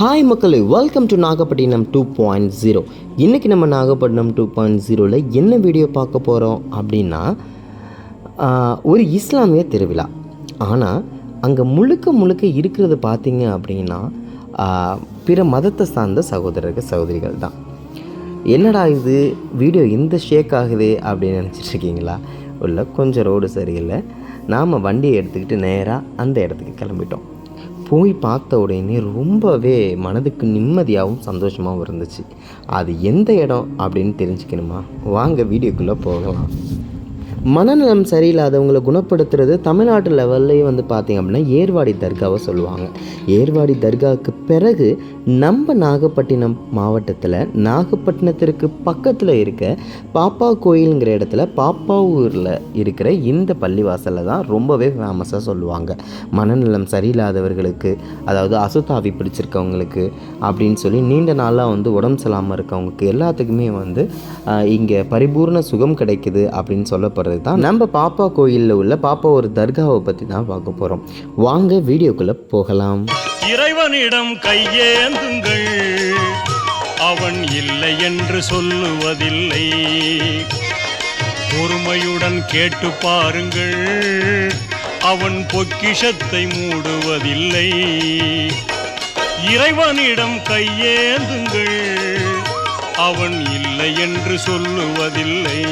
Hi மக்களே. Welcome to Nagapattinam two point zero இன்றைக்கி நம்ம நாகப்பட்டினம் டூ பாயிண்ட் ஜீரோவில் என்ன வீடியோ பார்க்க போகிறோம் அப்படின்னா ஒரு இஸ்லாமிய திருவிழா. ஆனால் அங்கே முழுக்க முழுக்க இருக்கிறது பார்த்தீங்க அப்படின்னா பிற மதத்தை சார்ந்த சகோதரர்கள் சகோதரிகள் தான். என்னடா இது? வீடியோ இந்த ஷேக் ஆகுது அப்படின்னு நினச்சிட்டு இருக்கீங்களா? இல்லை கொஞ்சம் ரோடு சரியில்லை. நாம் வண்டியை எடுத்துக்கிட்டு நேராக அந்த இடத்துக்கு கிளம்பிட்டோம். போய் பார்த்த உடனே ரொம்பவே மனதுக்கு நிம்மதியாகவும் சந்தோஷமாகவும் இருந்துச்சு. அது எந்த இடம் அப்படின்னு தெரிஞ்சுக்கணுமா? வாங்க வீடியோக்குள்ளே போகலாம். மனநலம் சரியில்லாதவங்களை குணப்படுத்துறது தமிழ்நாட்டு லெவல்லையே வந்து பார்த்தீங்க அப்படின்னா ஏர்வாடி தர்காவை சொல்லுவாங்க. ஏர்வாடி தர்காவுக்கு பிறகு நம்ம நாகப்பட்டினம் மாவட்டத்தில் நாகப்பட்டினத்திற்கு பக்கத்தில் இருக்க பாப்பா கோயிலுங்கிற இடத்துல பாப்பாவூரில் இருக்கிற இந்த பள்ளிவாசலில் தான் ரொம்பவே ஃபேமஸாக சொல்லுவாங்க. மனநலம் சரியில்லாதவர்களுக்கு அதாவது அசுத்தாவி பிடிச்சிருக்கவங்களுக்கு அப்படின்னு சொல்லி நீண்ட நாளாக வந்து உடம்பு சரியில்லாமல் இருக்கவங்களுக்கு எல்லாத்துக்குமே வந்து இங்கே பரிபூர்ண சுகம் கிடைக்குது அப்படின்னு சொல்லப்படுறது தான் நம்ம பாப்பா கோயிலில் உள்ள பாப்பா ஒரு தர்காவை பற்றி தான் பார்க்க போகிறோம் வாங்க வீடியோக்குள்ளே போகலாம். இறைவனிடம் கையேந்துங்கள். அவன் இல்லை என்று சொல்லுவதில்லை. பொறுமையுடன் கேட்டு பாருங்கள். அவன் பொக்கிஷத்தை மூடுவதில்லை. இறைவனிடம் கையேந்துங்கள். அவன் இல்லை என்று சொல்லுவதில்லை.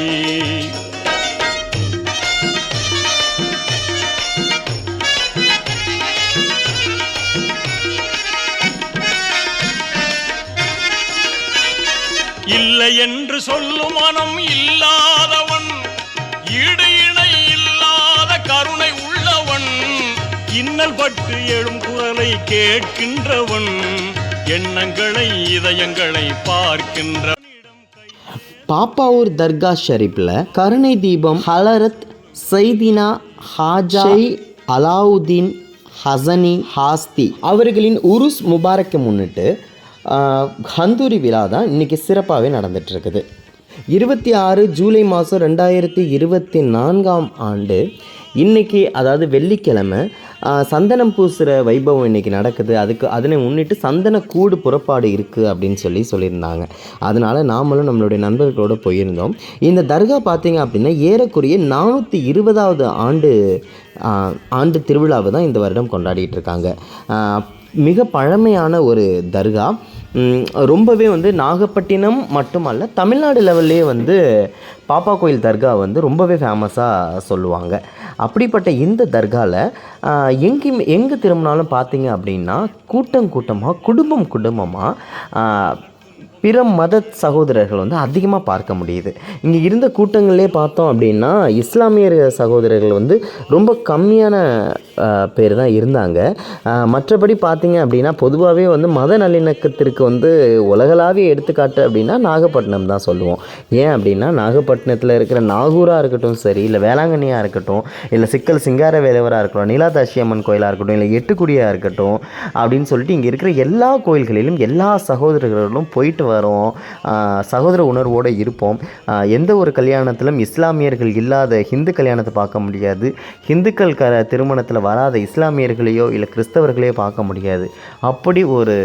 இல்லை என்று சொல்லும் மனம் இல்லாதவன் ஈடு இணை இல்லாத கருணை உள்ளவன் இன்னல் பட்டு எழும் குரலை கேட்கின்றவன் எண்ணங்களை இதயங்களை பார்க்கின்ற பாப்பாவூர் தர்கா ஷரீஃபில் கருணை தீபம் ஹலரத் சைதினா ஹாஜா அலாவுதீன் ஹசனி ஹாஸ்தி அவர்களின் உருஸ் முபாரக்கை முன்னிட்டு ஹந்தூரி விழா தான் இன்றைக்கி சிறப்பாகவே நடந்துகிட்ருக்குது. இருபத்தி ஆறு ஜூலை மாதம் ரெண்டாயிரத்தி இருபத்தி நான்காம் ஆண்டு இன்னைக்கு அதாவது வெள்ளிக்கிழமை சந்தனம் பூசுகிற வைபவம் இன்றைக்கி நடக்குது. அதுக்கு அதனை முன்னிட்டு சந்தன கூடு புறப்பாடு இருக்குது அப்படின்னு சொல்லி சொல்லியிருந்தாங்க. அதனால் நாமளும் நம்மளுடைய நண்பர்களோடு போயிருந்தோம். இந்த தர்கா பார்த்திங்க அப்படின்னா ஏறக்குறைய நானூற்றி இருபதாவது ஆண்டு ஆண்டு திருவிழாவை தான் இந்த வருடம் கொண்டாடிட்டு இருக்காங்க மிக பழமையான ஒரு தர்கா. ரொம்பவே வந்து நாகப்பட்டினம் மட்டுமல்ல தமிழ்நாடு லெவல்லே வந்து பாப்பா கோயில் தர்கா வந்து ரொம்பவே ஃபேமஸாக சொல்லுவாங்க. அப்படிப்பட்ட இந்த தர்காவில் எங்கேயுமே எங்கே திரும்பினாலும் பார்த்தீங்க அப்படின்னா கூட்டம் கூட்டமாக குடும்பம் குடும்பமாக பிற மத சகோதரர்கள் வந்து அதிகமாக பார்க்க முடியுது. இங்கே இருந்த கூட்டங்களே பார்த்தோம் அப்படின்னா இஸ்லாமியர் சகோதரர்கள் வந்து ரொம்ப கம்மியான பேர் தான் இருந்தாங்க. மற்றபடி பார்த்திங்க அப்படின்னா பொதுவாகவே வந்து மத நல்லிணக்கத்திற்கு வந்து உலகளாவிய எடுத்துக்காட்டு அப்படின்னா நாகப்பட்டினம் தான் சொல்லுவோம். ஏன் அப்படின்னா நாகப்பட்டினத்தில் இருக்கிற நாகூராக இருக்கட்டும் சரி இல்லை வேளாங்கண்ணியாக இருக்கட்டும் இல்லை சிக்கல் சிங்கார வேலவராக இருக்கட்டும் நீலாதாசி அம்மன் கோயிலாக இருக்கட்டும் இல்லை எட்டுக்குடியாக இருக்கட்டும் அப்படின்னு சொல்லிட்டு இங்கே இருக்கிற எல்லா கோயில்களிலும் எல்லா சகோதரர்களும் போயிட்டு வரும் சகோதர உணர்வோடு இருப்போம். எந்த ஒரு கல்யாணத்திலும் இஸ்லாமியர்கள் இல்லாத ஹிந்து கல்யாணத்தை பார்க்க முடியாது. ஹிந்துக்கள் க திருமணத்தில் வராத இஸ்லாமியர்களையோ இல்லை கிறிஸ்தவர்களையோ பார்க்க முடியாது. அப்படி ஒரு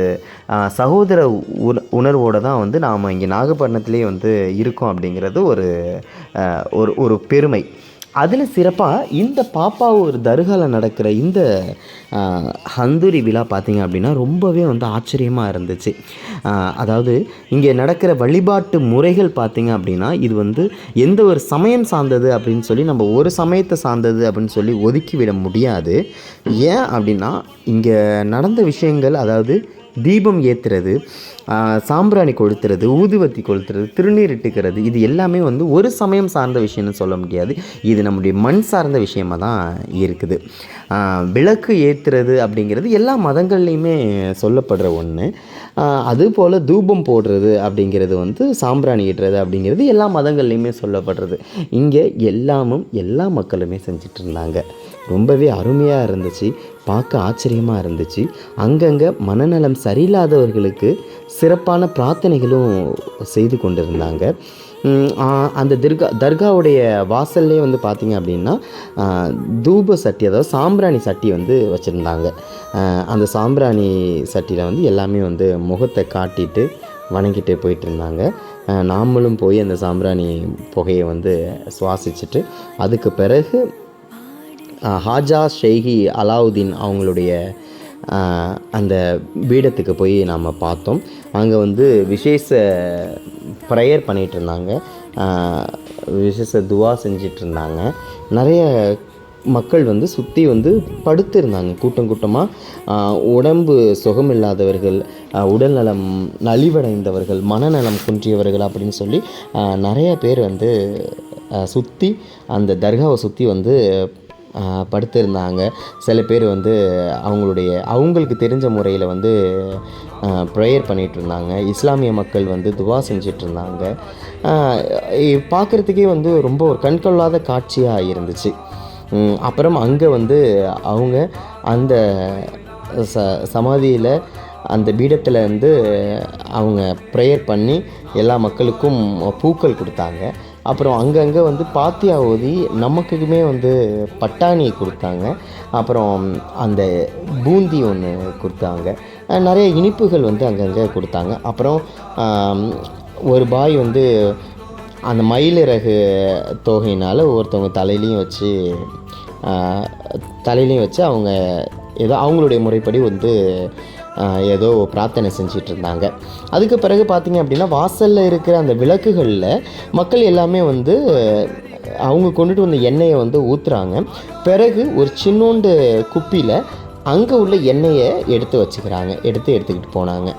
சகோதர உ உணர்வோடு தான் வந்து நாம் இங்கே நாகப்பட்டினத்துலேயே வந்து இருக்கோம் அப்படிங்கிறது ஒரு ஒரு ஒரு பெருமை. அதில் சிறப்பாக இந்த பாப்பாவூர் தர்காவில் நடக்கிற இந்த ஹந்துரி ஹந்தூரி விழா பார்த்திங்க அப்படின்னா ரொம்பவே வந்து ஆச்சரியமாக இருந்துச்சு. அதாவது இங்கே நடக்கிற வழிபாட்டு முறைகள் பார்த்திங்க அப்படின்னா இது வந்து எந்த ஒரு சமயம் சார்ந்தது அப்படின்னு சொல்லி நம்ம ஒரு சமயத்தை சார்ந்தது அப்படின்னு சொல்லி ஒதுக்கிவிட முடியாது. ஏன் அப்படின்னா இங்கே நடந்த விஷயங்கள் அதாவது தீபம் ஏற்றுறது சாம்பிராணி கொளுத்துறது ஊதுவத்தி கொளுத்துறது திருநீர் இட்டுக்கிறது இது எல்லாமே வந்து ஒரு சமயம் சார்ந்த விஷயம்னு சொல்ல முடியாது. இது நம்முடைய மண் சார்ந்த விஷயமாக தான் இருக்குது. விளக்கு ஏற்றுறது அப்படிங்கிறது எல்லா மதங்கள்லேயுமே சொல்லப்படுற ஒன்று அதுபோல் தூபம் போடுறது அப்படிங்கிறது வந்து சாம்பிராணி ஏற்றுறது அப்படிங்கிறது எல்லா மதங்கள்லேயுமே சொல்லப்படுறது. இங்கே எல்லாமும் எல்லா மக்களுமே செஞ்சிட்ருந்தாங்க ரொம்பவே அருமையாக இருந்துச்சு பார்க்க ஆச்சரியமாக இருந்துச்சு. அங்கங்கே மனநலம் சரியில்லாதவர்களுக்கு சிறப்பான பிரார்த்தனைகளும் செய்து கொண்டிருந்தாங்க. அந்த தர்கா தர்காவுடைய வாசல்லே வந்து பார்த்திங்க அப்படின்னா தூப சட்டி அதாவது சாம்பிராணி சட்டி வந்து வச்சுருந்தாங்க. அந்த சாம்பிராணி சட்டியில் வந்து எல்லாமே வந்து முகத்தை காட்டிட்டு வணங்கிட்டு போயிட்டு இருந்தாங்க நாமளும் போய் அந்த சாம்பிராணி புகையை வந்து சுவாசிச்சுட்டு அதுக்கு பிறகு ஹாஜா ஷெய்கி அலாவுதீன் அவங்களுடைய அந்த பீடத்துக்கு போய் நாம் பார்த்தோம். அங்கே வந்து விசேஷ ப்ரேயர் பண்ணிகிட்டு இருந்தாங்க விசேஷ துவா செஞ்சிட்டு இருந்தாங்க நிறைய மக்கள் வந்து சுற்றி வந்து படுத்திருந்தாங்க கூட்டம் கூட்டமாக உடம்பு சுகமில்லாதவர்கள் உடல்நலம் நலிவடைந்தவர்கள் மனநலம் குன்றியவர்கள் அப்படின்னு சொல்லி நிறைய பேர் வந்து சுற்றி அந்த தர்காவை சுற்றி வந்து படுத்திருந்தாங்க. சில பேர் வந்து அவங்களுடைய அவங்களுக்கு தெரிஞ்ச முறையில் வந்து ப்ரேயர் பண்ணிகிட்டு இருந்தாங்க இஸ்லாமிய மக்கள் வந்து துவா செஞ்சிட்டு இருந்தாங்க பார்க்குறதுக்கே வந்து ரொம்ப ஒரு கண்கொள்ளாத காட்சியாக இருந்துச்சு. அப்புறம் அங்கே வந்து அவங்க அந்த ச சமாதியில் அந்த பீடத்தில் வந்து அவங்க ப்ரேயர் பண்ணி எல்லா மக்களுக்கும் பூக்கள் கொடுத்தாங்க. அப்புறம் அங்கங்கே வந்து பாத்தியா ஊதி நமக்குமே வந்து பட்டாணி கொடுத்தாங்க. அப்புறம் அந்த பூந்தி ஒன்று கொடுத்தாங்க. நிறைய இனிப்புகள் வந்து அங்கங்கே கொடுத்தாங்க. அப்புறம் ஒரு பாய் வந்து அந்த மயிலிறகு தோகையினால் ஒருத்தவங்க தலையிலையும் வச்சு தலையிலையும் வச்சு அவங்க ஏதோ அவங்களுடைய முறைப்படி வந்து ஏதோ பிரார்த்தனை செஞ்சிட்டு இருந்தாங்க அதுக்கு பிறகு பார்த்திங்க அப்படின்னா வாசலில் இருக்கிற அந்த விளக்குகளில் மக்கள் எல்லாமே வந்து அவங்க கொண்டுட்டு வந்த எண்ணெயை வந்து ஊற்றுறாங்க பிறகு ஒரு சின்னோண்டு குப்பியில் அங்கே உள்ள எண்ணெயை எடுத்து வச்சுக்கிறாங்க. எடுத்து எடுத்துக்கிட்டு போனாங்க.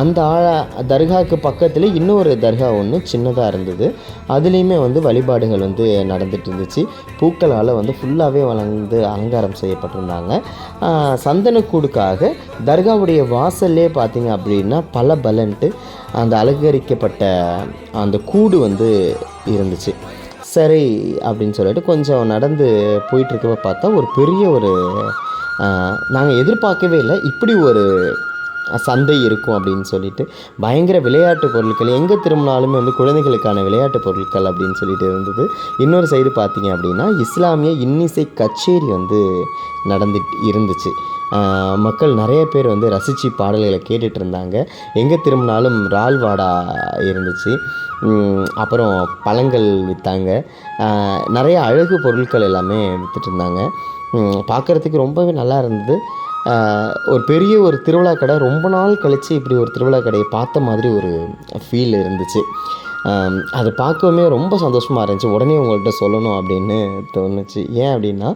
அந்த ஆழ தர்காவுக்கு பக்கத்தில் இன்னொரு தர்கா ஒன்று சின்னதாக இருந்தது. அதுலேயுமே வந்து வழிபாடுகள் வந்து நடந்துட்டு இருந்துச்சு. பூக்களால் வந்து ஃபுல்லாகவே வளர்ந்து அலங்காரம் செய்யப்பட்டிருந்தாங்க. சந்தனக்கூடுக்காக தர்காவுடைய வாசல்லே பார்த்தீங்க அப்படின்னா பல பலன்ட்டு அந்த அலங்கரிக்கப்பட்ட அந்த கூடு வந்து இருந்துச்சு. சரி அப்படின்னு சொல்லிட்டு கொஞ்சம் நடந்து போயிட்டுருக்கப்ப பார்த்தா ஒரு பெரிய ஒரு நாங்கள் எதிர்பார்க்கவே இல்லை. இப்படி ஒரு சந்தை இருக்கும் அப்படின்னு சொல்லிட்டு பயங்கர விளையாட்டு பொருட்கள் எங்கே திரும்பினாலுமே வந்து குழந்தைகளுக்கான விளையாட்டு பொருட்கள் அப்படின்னு சொல்லிட்டு இருந்தது. இன்னொரு சைடு பார்த்தீங்க அப்படின்னா இஸ்லாமிய இன்னிசை கச்சேரி வந்து நடந்துட்டு இருந்துச்சு. மக்கள் நிறைய பேர் வந்து ரசித்து பாடல்களை கேட்டுட்டு இருந்தாங்க. எங்கே திரும்பினாலும் ரால்வாடா இருந்துச்சு. அப்புறம் பழங்கள் விற்றாங்க நிறைய அழகு பொருட்கள் எல்லாமே விற்றுட்டு இருந்தாங்க. பார்க்குறதுக்கு ரொம்பவே நல்லா இருந்தது. ஒரு பெரிய ஒரு திருவிழா கடை ரொம்ப நாள் கழித்து இப்படி ஒரு திருவிழா கடையை பார்த்த மாதிரி ஒரு ஃபீல் இருந்துச்சு. அது அதை பார்க்கவுமே ரொம்ப சந்தோஷமாக இருந்துச்சு. உடனே உங்கள்கிட்ட சொல்லணும் அப்படின்னு தோணுச்சு. ஏன் அப்படின்னா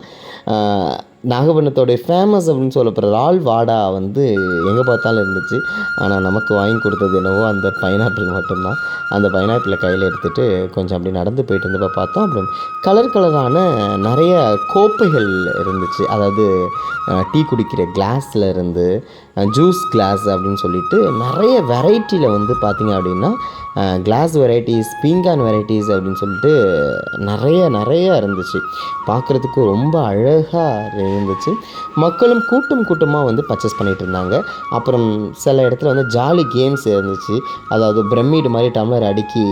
நாகப்பட்டினத்தோடைய ஃபேமஸ் அப்படின்னு சொல்லப்படுற ரால் வாடா வந்து எங்கே பார்த்தாலும் இருந்துச்சு. ஆனால் நமக்கு வாங்கி கொடுத்தது என்னவோ அந்த பைனாப்பிள் மட்டும்தான். அந்த பைனாப்பிளை கையில் எடுத்துகிட்டு கொஞ்சம் அப்படி நடந்து போயிட்டு இருந்தப்போ பார்த்தோம். அப்புறம் கலர் கலரான நிறைய கோப்பைகள் இருந்துச்சு. அதாவது டீ குடிக்கிற கிளாஸில் இருந்து ஜூஸ் கிளாஸ் அப்படின்னு சொல்லிட்டு நிறைய வெரைட்டியில் வந்து பார்த்திங்க அப்படின்னா கிளாஸ் வெரைட்டிஸ் பீங்கான் வெரைட்டிஸ் அப்படின்னு சொல்லிட்டு நிறைய நிறைய இருந்துச்சு. பார்க்குறதுக்கு ரொம்ப அழகாக இருந்துச்சு. மக்களும் கூட்டம் கூட்டமாக வந்து பர்ச்சேஸ் பண்ணிகிட்டு இருந்தாங்க. அப்புறம் சில இடத்துல வந்து ஜாலி கேம்ஸ் இருந்துச்சு. அதாவது பிரமிடு மாதிரி டம்ளர் அடுக்கி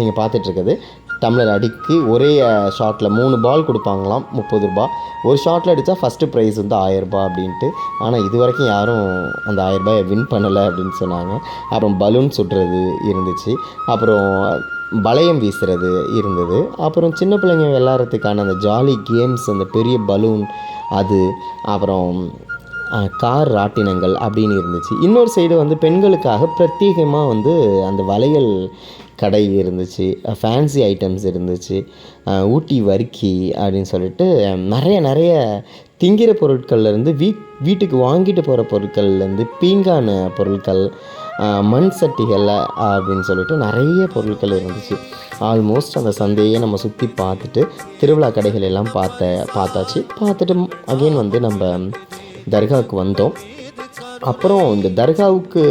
நீங்கள் பார்த்துட்ருக்குது டம்ளர் அடிக்கி ஒரே ஷாட்டில் மூணு பால் கொடுப்பாங்களாம் முப்பது ரூபா. ஒரு ஷாட்டில் அடித்தா ஃபஸ்ட்டு ப்ரைஸ் வந்து ஆயரூபா அப்படின்ட்டு. ஆனால் இது வரைக்கும் யாரும் அந்த ஆயரூபாயை வின் பண்ணலை அப்படின்னு சொன்னாங்க. அப்புறம் பலூன் சுடுறது இருந்துச்சு. அப்புறம் வளையம் வீசுறது இருந்தது. அப்புறம் சின்ன பிள்ளைங்க விளாட்றதுக்கான அந்த ஜாலி கேம்ஸ் அந்த பெரிய பலூன் அது அப்புறம் கார் ராட்டினங்கள் அப்படின்னு இருந்துச்சு. இன்னொரு சைடு வந்து பெண்களுக்காக பிரத்யேகமாக வந்து அந்த வளையல் கடை இருந்துச்சு ஃபேன்சி ஐட்டம்ஸ் இருந்துச்சு ஊட்டி வர்க்கி அப்படின்னு சொல்லிட்டு நிறைய நிறைய திங்கிற பொருட்கள்லேருந்து வீ வீட்டுக்கு வாங்கிட்டு போகிற பொருட்கள்லேருந்து பீங்கான பொருட்கள் மண் சட்டிகள் அப்படின்னு சொல்லிட்டு நிறைய பொருட்கள் இருந்துச்சு. ஆல்மோஸ்ட் அந்த சந்தையை நம்ம சுற்றி பார்த்துட்டு திருவிழா கடைகள் எல்லாம் பார்த்த பார்த்தாச்சு. பார்த்துட்டு அகைன் வந்து நம்ம தர்காவுக்கு வந்தோம். அப்புறம் இந்த தர்காவுக்கு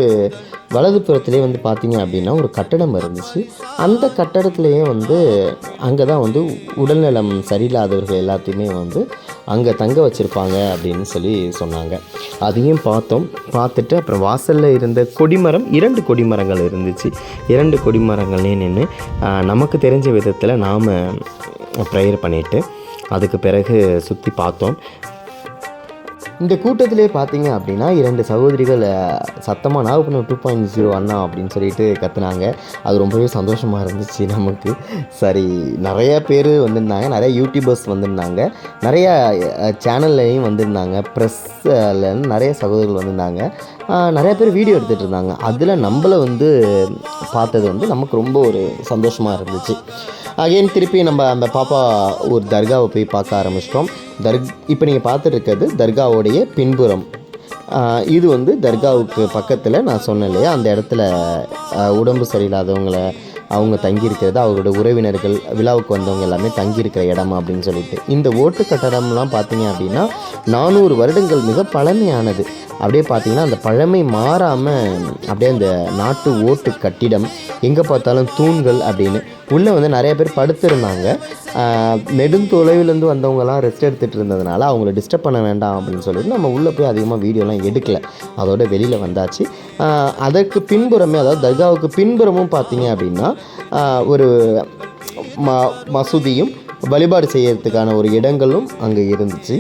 வலது புறத்துலேயே வந்து பார்த்தீங்க அப்படின்னா ஒரு கட்டடம் இருந்துச்சு. அந்த கட்டடத்துலேயே வந்து அங்கே தான் வந்து உடல்நலம் சரியில்லாதவர்கள் எல்லாத்தையுமே வந்து அங்கே தங்க வச்சுருப்பாங்க அப்படின்னு சொல்லி சொன்னாங்க. அதையும் பார்த்தோம். பார்த்துட்டு அப்புறம் வாசலில் இருந்த கொடிமரம் இரண்டு கொடிமரங்கள் இருந்துச்சு. இரண்டு கொடிமரங்கள்லேயும் நின்று நமக்கு தெரிஞ்ச விதத்தில் நாம் ப்ரேயர் பண்ணிவிட்டு அதுக்கு பிறகு சுற்றி பார்த்தோம். இந்த கூட்டத்திலே பார்த்தீங்க அப்படின்னா இரண்டு சகோதரிகள் சத்தமாக நாகப்பட்டினம் டூ பாயிண்ட் ஜீரோ அண்ணா அப்படின்னு சொல்லிட்டு கத்துனாங்க. அது ரொம்பவே சந்தோஷமாக இருந்துச்சு நமக்கு. சரி நிறைய பேர் வந்திருந்தாங்க. நிறைய யூடியூபர்ஸ் வந்திருந்தாங்க. நிறைய சேனல்லையும் வந்திருந்தாங்க. ப்ரெஸ்ஸில் நிறைய சகோதரிகள் வந்திருந்தாங்க. நிறையா நிறைய பேர் வீடியோ எடுத்துகிட்டு இருந்தாங்க. அதில் நம்மளை வந்து பார்த்தது வந்து நமக்கு ரொம்ப ஒரு சந்தோஷமாக இருந்துச்சு. அகைன் திருப்பி நம்ம அந்த பாப்பா ஒரு தர்காவை போய் பார்க்க ஆரம்பிச்சிட்டோம். தர்க் இப்போ நீங்கள் பார்த்துட்டு இருக்கிறது தர்காவுடைய பின்புறம். இது வந்து தர்காவுக்கு பக்கத்தில் நான் சொன்னேன் இல்லையா? அந்த இடத்துல உடம்பு சரியில்லாதவங்களை அவங்க தங்கியிருக்கிறது அவரோட உறவினர்கள் விழாவுக்கு வந்தவங்க எல்லாமே தங்கியிருக்கிற இடம் அப்படின்னு சொல்லிட்டு. இந்த ஓட்டு கட்டடம்லாம் பார்த்தீங்க அப்படின்னா நானூறு வருடங்கள் மிக பழமையானது. அப்படியே பார்த்தீங்கன்னா அந்த பழமை மாறாமல் அப்படியே அந்த நாட்டு ஓட்டு கட்டிடம் எங்கே பார்த்தாலும் தூண்கள் அப்படின்னு உள்ளே வந்து நிறைய பேர் படுத்திருந்தாங்க. நெடுந்தொலைவிலேருந்து வந்தவங்கலாம் ரெஸ்ட் எடுத்துகிட்டு இருந்ததுனால அவங்கள டிஸ்டர்ப் பண்ண வேண்டாம் அப்படின்னு சொல்லிட்டு நம்ம உள்ளே போய் அதிகமாக வீடியோலாம் எடுக்கலை. அதோட வெளியில் வந்தாச்சு. அதற்கு பின்புறமே அதாவது தர்காவுக்கு பின்புறமும் பார்த்தீங்க அப்படின்னா ஒரு ம மசூதியும் வழிபாடு செய்யறதுக்கான ஒரு இடங்களும் அங்கே இருந்துச்சு.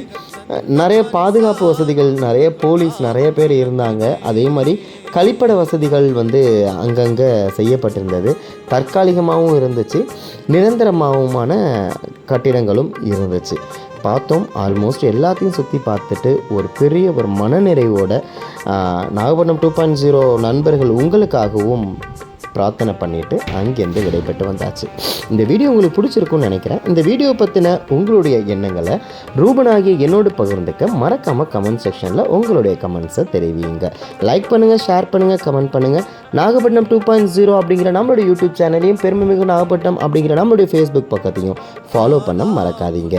நிறைய பாதுகாப்பு வசதிகள் நிறைய போலீஸ் நிறைய பேர் இருந்தாங்க. அதே மாதிரி கழிப்பட வசதிகள் வந்து அங்கங்கே செய்யப்பட்டிருந்தது. தற்காலிகமாகவும் இருந்துச்சு. நிரந்தரமாகவுமான கட்டிடங்களும் இருந்துச்சு. பார்த்தோம் ஆல்மோஸ்ட் எல்லாத்தையும் சுற்றி பார்த்துட்டு ஒரு பெரிய ஒரு மனநிறைவோட நாகப்பட்டினம் டூ பாயிண்ட் ஜீரோ நண்பர்கள் உங்களுக்காகவும் பிரார்த்தனை பண்ணிவிட்டு அங்கேருந்து விடைபெற்று வந்தாச்சு. இந்த வீடியோ உங்களுக்கு பிடிச்சிருக்கும்னு நினைக்கிறேன். இந்த வீடியோ பற்றின உங்களுடைய எண்ணங்களை ரூபனாகிய என்னோடு பகிர்ந்துக்க மறக்காமல் கமெண்ட் செக்ஷனில் உங்களுடைய கமெண்ட்ஸை தெரிவிங்க லைக் பண்ணுங்கள் ஷேர் பண்ணுங்கள் கமெண்ட் பண்ணுங்கள் நாகப்பட்டினம் டூ பாயிண்ட் ஜீரோ அப்படிங்கிற நம்மளுடைய யூடியூப் சேனலையும் பெருமைமிகு நாகப்பட்டினம் அப்படிங்கிற நம்மளுடைய ஃபேஸ்புக் பக்கத்தையும் ஃபாலோ பண்ண மறக்காதீங்க.